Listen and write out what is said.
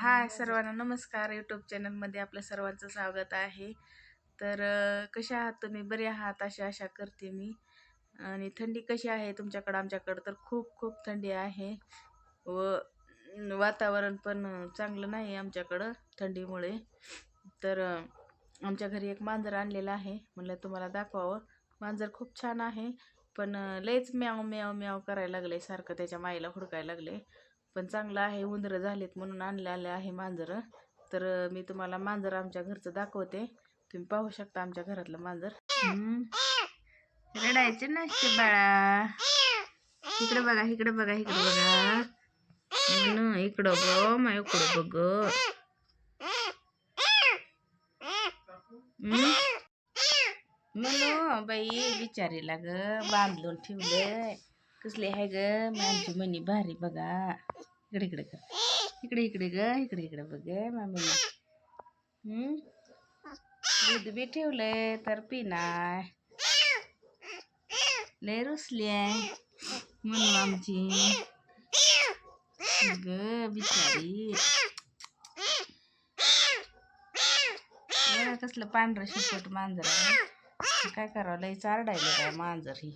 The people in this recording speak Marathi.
हाय सर्वांना नमस्कार. यूट्यूब चॅनलमध्ये आपलं सर्वांचं स्वागत आहे. तर कशा आहात तुम्ही? बरे आहात? अशी आशा करते मी. आणि थंडी कशी आहे तुमच्याकडं? आमच्याकडं तर खूप खूप थंडी आहे. व वातावरण पण चांगलं नाही आमच्याकडं थंडीमुळे. तर आमच्या घरी एक मांजर आणलेलं आहे. म्हणलं तुम्हाला दाखवावं. मांजर खूप छान आहे. पण लयच म्याव म्याव म्याव करायला लागले सारखं. त्याच्या माईला हुडकायला लागले पण चांगलं आहे उंदरं झालेत म्हणून आणलेलं आहे मांजरं. तर मी तुम्हाला मांजर आमच्या घरचं दाखवते. तुम्ही पाहू शकता आमच्या घरातलं मांजर. रडायचे नसते बाळा. इकडे बघा इकडे बघा इकडे बघा. म्हणून इकडं ग मा इकडं बघ. म्हणू बाई बिचारीला ग बांधून ठेवलंय. कसले आहे ग आमची मनी भारी बघा. इकडे इकडे कर. इकडे इकडे ग इकडे इकडे बघ मामी. दूध बी ठेवले तर पिनाय लय रुसली आहे म्हणू आमची. ग बिचारी. कसलं पांढरं शिकट मांजर आहे. काय करावं लय चारडायलं काय मांजर ही.